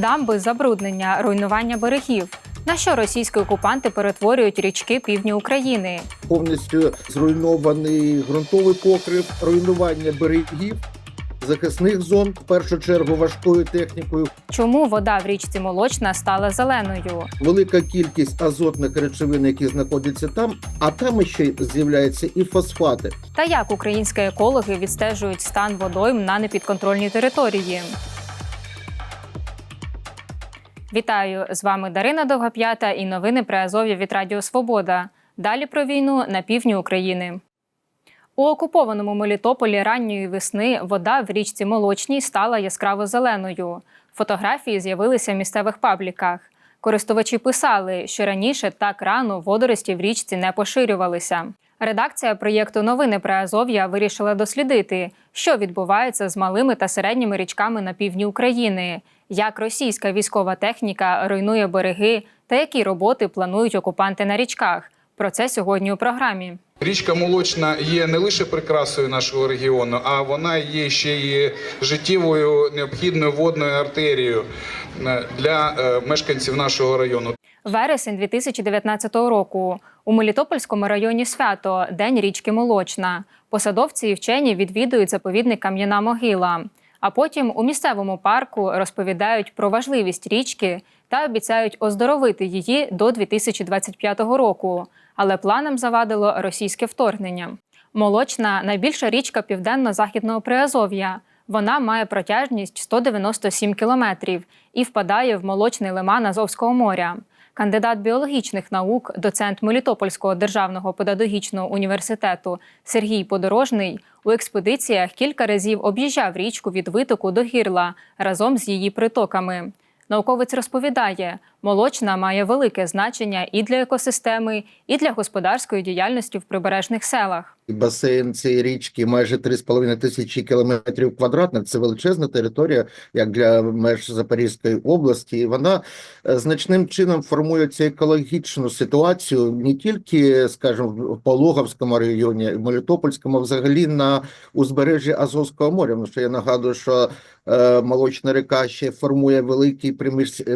Дамби, забруднення, руйнування берегів. На що російські окупанти перетворюють річки півдні України? повністю зруйнований ґрунтовий покрив, руйнування берегів, захисних зон, в першу чергу важкою технікою, Чому вода в річці Молочна стала зеленою? велика кількість азотних речовин, які знаходяться там, а там ще з'являються і фосфати. Та як українські екологи відстежують стан водойм на непідконтрольній території? Вітаю! З вами Дарина Довгоп'ята і новини про Азов'я від Радіо Свобода. Далі про війну на півдні України. У окупованому Мелітополі ранньої весни вода в річці Молочній стала яскраво зеленою. Фотографії з'явилися в місцевих пабліках. Користувачі писали, що раніше так рано водорості в річці не поширювалися. Редакція проєкту Новини про Азов'я вирішила дослідити, що відбувається з малими та середніми річками на півдні України, як російська військова техніка руйнує береги та які роботи планують окупанти на річках. Про це сьогодні у програмі. Річка Молочна є не лише прикрасою нашого регіону, а вона є ще й життєвою необхідною водною артерією е, для е, мешканців нашого району. Вересень 2019 року у Мелітопольському районі свято День річки Молочна. Посадовці і вчені відвідують заповідник Кам'яна могила. А потім у місцевому парку розповідають про важливість річки та обіцяють оздоровити її до 2025 року. Але планам завадило російське вторгнення. Молочна найбільша річка південно-західного Приазов'я. Вона має протяжність 197 кілометрів і впадає в молочний лиман Азовського моря. Кандидат біологічних наук, доцент Мелітопольського державного педагогічного університету Сергій Подорожний у експедиціях кілька разів об'їжджав річку від витоку до гірла разом з її притоками. Науковець розповідає, молочна має велике значення і для екосистеми, і для господарської діяльності в прибережних селах. Басейн цієї річки майже 3,5 тисячі кілометрів квадратних. Це величезна територія, як для меж Запорізької області. І вона е, значним чином формує цю екологічну ситуацію не тільки, скажімо, в Пологовському районі, в Мелітопольському, взагалі на узбережжі Азовського моря. Тому що я нагадую, що е, молочна река ще формує великий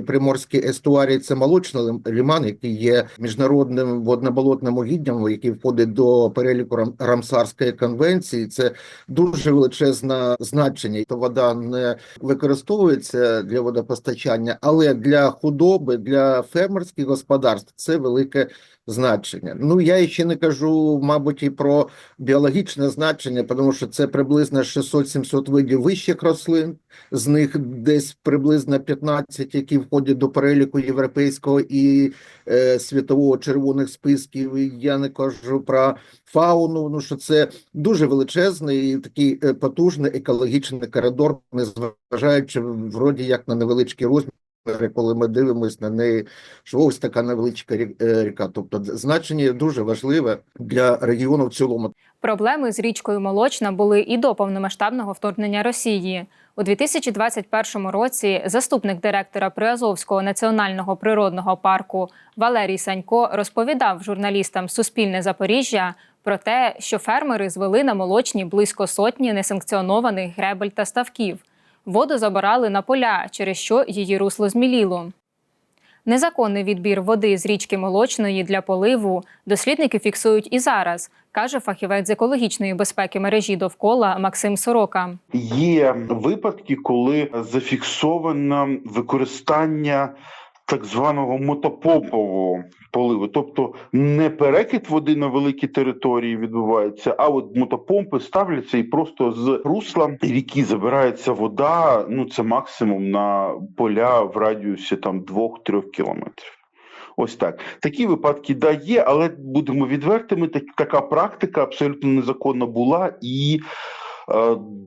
приморський естуарій. Це молочний лим- лиман, який є міжнародним водноболотним угіддям, який входить до переліку Рамсарської конвенції. Це дуже величезне значення. То вода не використовується для водопостачання, але для худоби, для фермерських господарств це велике значення. Ну я ще не кажу, мабуть, і про біологічне значення, тому що це приблизно 600-700 видів вищих рослин. З них десь приблизно 15, які входять до переліку європейського і е, світового червоних списків. Я не кажу про фауну. Ну що це дуже величезний і такий е, потужний екологічний коридор, незважаючи вроді як на невеличкий розмір. Коли ми дивимося на неї, що ось така невеличка е, ріка. Тобто значення дуже важливе для регіону в цілому. Проблеми з річкою Молочна були і до повномасштабного вторгнення Росії. У 2021 році заступник директора Приазовського національного природного парку Валерій Санько розповідав журналістам Суспільне Запоріжжя про те, що фермери звели на молочні близько сотні несанкціонованих гребель та ставків. Воду забирали на поля, через що її русло зміліло. Незаконний відбір води з річки Молочної для поливу дослідники фіксують і зараз, каже фахівець з екологічної безпеки мережі довкола Максим Сорока. Є випадки, коли зафіксовано використання так званого мотопомпового поливу, тобто не перекид води на великі території відбувається, а от мотопомпи ставляться і просто з русла ріки забирається вода. Ну це максимум на поля в радіусі там 2-3 кілометрів. Ось так. Такі випадки да є, але будемо відвертими. Так, така практика абсолютно незаконна була і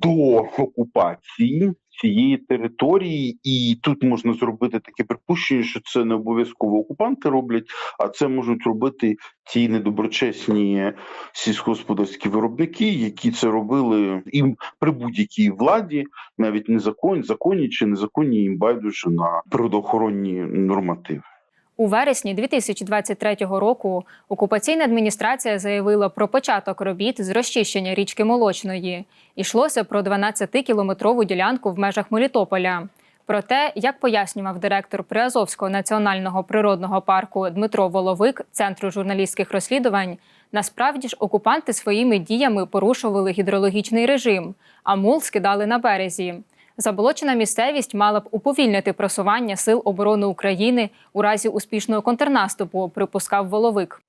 до окупації цієї території, і тут можна зробити таке припущення, що це не обов'язково окупанти роблять, а це можуть робити ті недоброчесні сільськогосподарські виробники, які це робили їм при будь-якій владі, навіть незаконні, законні чи незаконні їм байдуже на природоохоронні нормативи. У вересні 2023 року окупаційна адміністрація заявила про початок робіт з розчищення річки Молочної. Ішлося про 12-кілометрову ділянку в межах Мелітополя. Про те, як пояснював директор Приазовського національного природного парку Дмитро Воловик Центру журналістських розслідувань, насправді ж окупанти своїми діями порушували гідрологічний режим, а мул скидали на березі. Заболочена місцевість мала б уповільнити просування сил оборони України у разі успішного контрнаступу, припускав Воловик.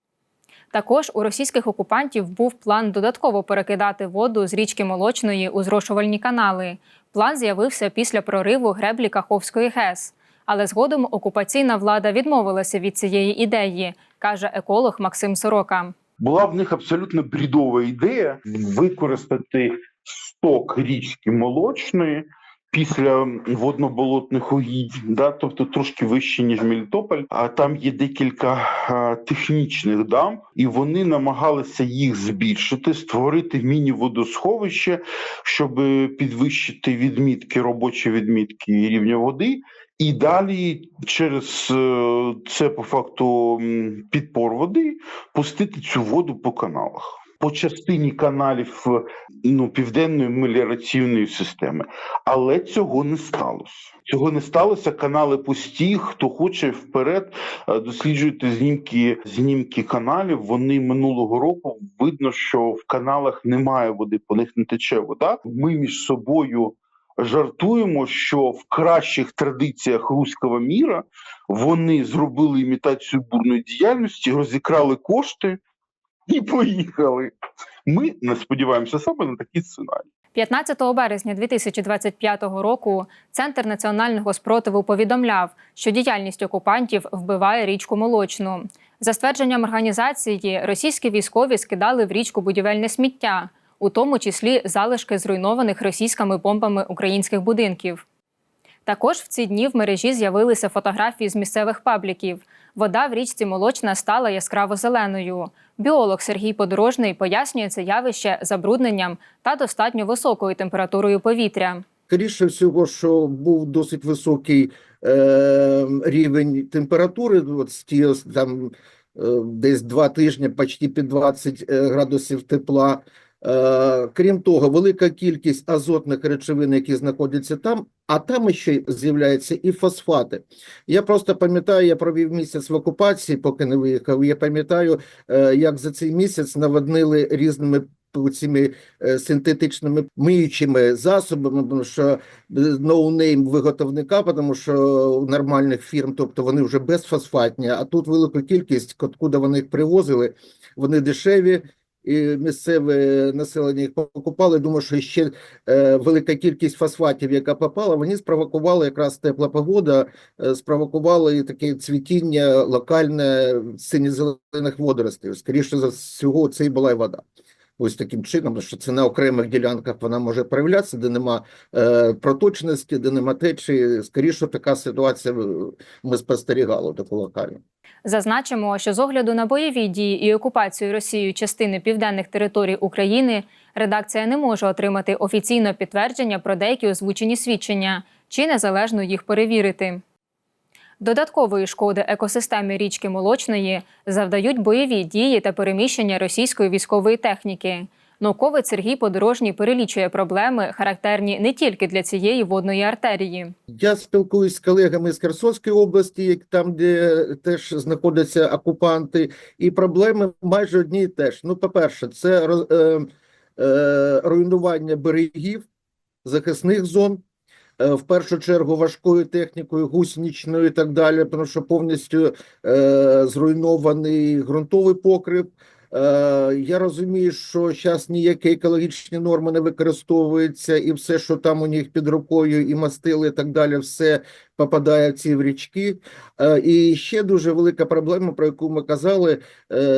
Також у російських окупантів був план додатково перекидати воду з річки Молочної у зрошувальні канали. План з'явився після прориву греблі Каховської ГЕС. Але згодом окупаційна влада відмовилася від цієї ідеї, каже еколог Максим Сорока. Була в них абсолютно брідова ідея використати сток річки молочної після водноболотних угідь, да, тобто трошки вище ніж Мелітополь. А там є декілька а, технічних дамб, і вони намагалися їх збільшити, створити міні-водосховище, щоб підвищити відмітки, робочі відмітки рівня води. І далі через е, це по факту підпор води пустити цю воду по каналах. По частині каналів е, ну, південної меліораційної системи. Але цього не сталося. Цього не сталося. Канали пусті. Хто хоче вперед, е, досліджуйте знімки, знімки каналів. Вони минулого року видно, що в каналах немає води, по них не тече вода. Ми між собою жартуємо, що в кращих традиціях руського міра вони зробили імітацію бурної діяльності, розікрали кошти і поїхали. Ми не сподіваємося саме на такий сценарій. 15 березня 2025 року Центр національного спротиву повідомляв, що діяльність окупантів вбиває річку Молочну. За ствердженням організації, російські військові скидали в річку будівельне сміття, у тому числі залишки зруйнованих російськими бомбами українських будинків. Також в ці дні в мережі з'явилися фотографії з місцевих пабліків. Вода в річці Молочна стала яскраво зеленою. Біолог Сергій Подорожний пояснює це явище забрудненням та достатньо високою температурою повітря. Скоріше всього, що був досить високий е, рівень температури, от ті там е, десь два тижні, почти під 20 е, градусів тепла. Е, крім того, велика кількість азотних речовин, які знаходяться там, а там ще з'являються і фосфати. Я просто пам'ятаю, я провів місяць в окупації, поки не виїхав. Я пам'ятаю, е, як за цей місяць наводнили різними цими е, синтетичними миючими засобами, тому що ноунейм виготовника, тому що нормальних фірм, тобто вони вже безфосфатні, а тут велику кількість, откуда вони їх привозили, вони дешеві. І місцеве населення їх покупали. Думаю, що ще е, велика кількість фосфатів, яка попала, вони спровокували якраз тепла погода, е, спровокували таке цвітіння локальне синьо-зелених водоростей. Скоріше за всього, це і була і вода. Ось таким чином, що це на окремих ділянках вона може проявлятися, де нема е, проточності, де нема течії. Скоріше, така ситуація е, ми спостерігали таку локальну. Зазначимо, що з огляду на бойові дії і окупацію Росією частини південних територій України редакція не може отримати офіційне підтвердження про деякі озвучені свідчення чи незалежно їх перевірити. Додаткової шкоди екосистемі річки Молочної завдають бойові дії та переміщення російської військової техніки. Науковець Сергій Подорожній перелічує проблеми, характерні не тільки для цієї водної артерії. Я спілкуюсь з колегами з Херсонської області, там, де теж знаходяться окупанти, і проблеми майже одні і теж. Ну, по-перше, це е, е, руйнування берегів, захисних зон. Е, В першу чергу важкою технікою, гусеничною і так далі, тому що повністю е, зруйнований ґрунтовий покрив. Е, я розумію, що зараз ніякі екологічні норми не використовуються, і все, що там у них під рукою, і мастили, і так далі, все попадає в ці в річки. Е, і ще дуже велика проблема, про яку ми казали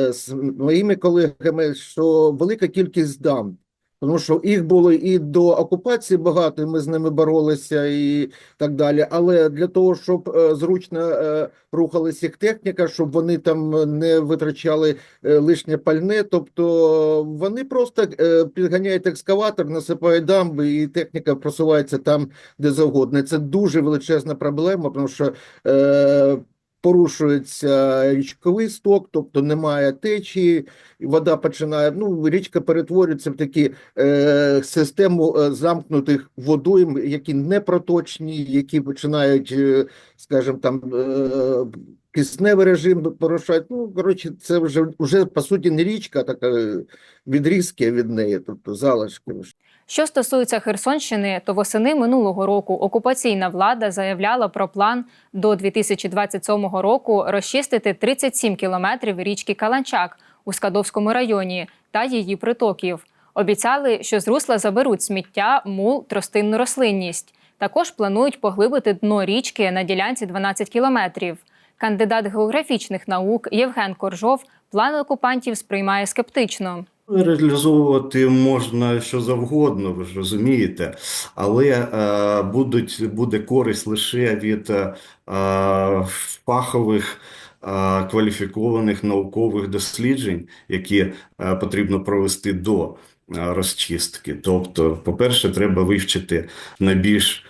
з моїми колегами, що велика кількість дамб. Тому що їх було і до окупації багато, і ми з ними боролися і так далі. Але для того, щоб е, зручно е, рухалася їх техніка, щоб вони там не витрачали е, лишнє пальне, тобто вони просто е, підганяють екскаватор, насипають дамби, і техніка просувається там, де завгодно. Це дуже величезна проблема, тому що порушується річковий сток, тобто немає течії, вода починає. Ну, річка перетворюється в такі е, систему е, замкнутих водойм, які не проточні, які починають, е, скажімо, там. Е, Кисневий режим порушають. Ну, коротше, це вже, вже по суті не річка, а така е, відрізки від неї, тобто залишки. Що стосується Херсонщини, то восени минулого року окупаційна влада заявляла про план до 2027 року розчистити 37 кілометрів річки Каланчак у Скадовському районі та її притоків. Обіцяли, що з русла заберуть сміття, мул, тростинну рослинність. Також планують поглибити дно річки на ділянці 12 кілометрів. Кандидат географічних наук Євген Коржов план окупантів сприймає скептично. Реалізовувати можна що завгодно, ви ж розумієте, але е, будуть, буде користь лише від е, фахових е, кваліфікованих наукових досліджень, які е, потрібно провести до е, розчистки. Тобто, по-перше, треба вивчити найбільш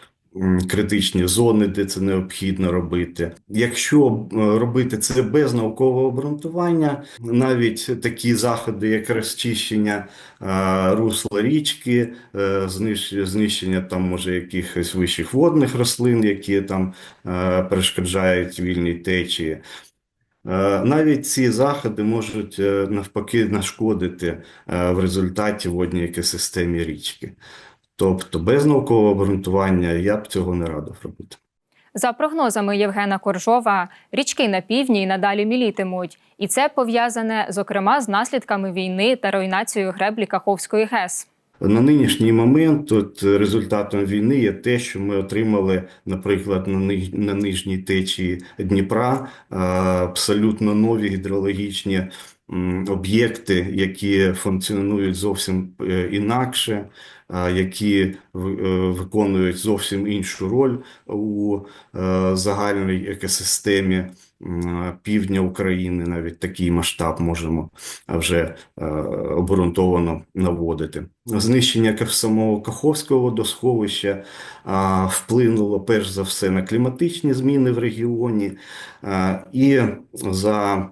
критичні зони, де це необхідно робити. Якщо е, робити це без наукового обґрунтування, навіть такі заходи, як розчищення е, русла річки, е, знищення там може якихось вищих водних рослин, які там перешкоджають вільній течії. Навіть ці заходи можуть навпаки нашкодити в результаті водній екосистемі річки. Тобто без наукового обґрунтування я б цього не радив робити. За прогнозами Євгена Коржова, річки на півдні й надалі мілітимуть, і це пов'язане зокрема з наслідками війни та руйнацією греблі Каховської ГЕС. На нинішній момент от результатом війни є те, що ми отримали, наприклад, на, ни- на нижній течії Дніпра е, абсолютно нові гідрологічні об'єкти, які функціонують зовсім е, інакше, які е, виконують зовсім іншу роль у е, загальній екосистемі півдня України. Навіть такий масштаб можемо вже обґрунтовано наводити. Знищення самого Каховського водосховища вплинуло перш за все на кліматичні зміни в регіоні, і за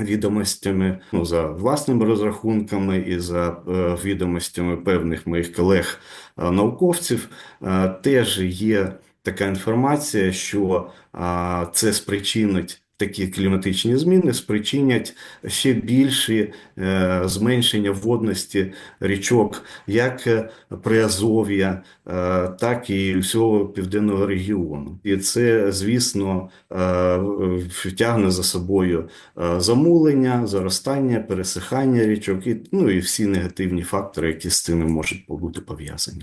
відомостями, ну, за власними розрахунками і за е, відомостями певних моїх колег-науковців, е, теж є така інформація, що це спричинить такі кліматичні зміни, спричинять ще більші е, зменшення водності річок, як е, Приазов'я, е, так і всього південного регіону. І це, звісно, е, втягне за собою замулення, заростання, пересихання річок, і, ну і всі негативні фактори, які з цим можуть бути пов'язані.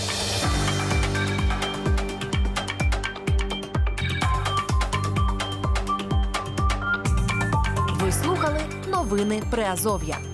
Новини Приазов'я.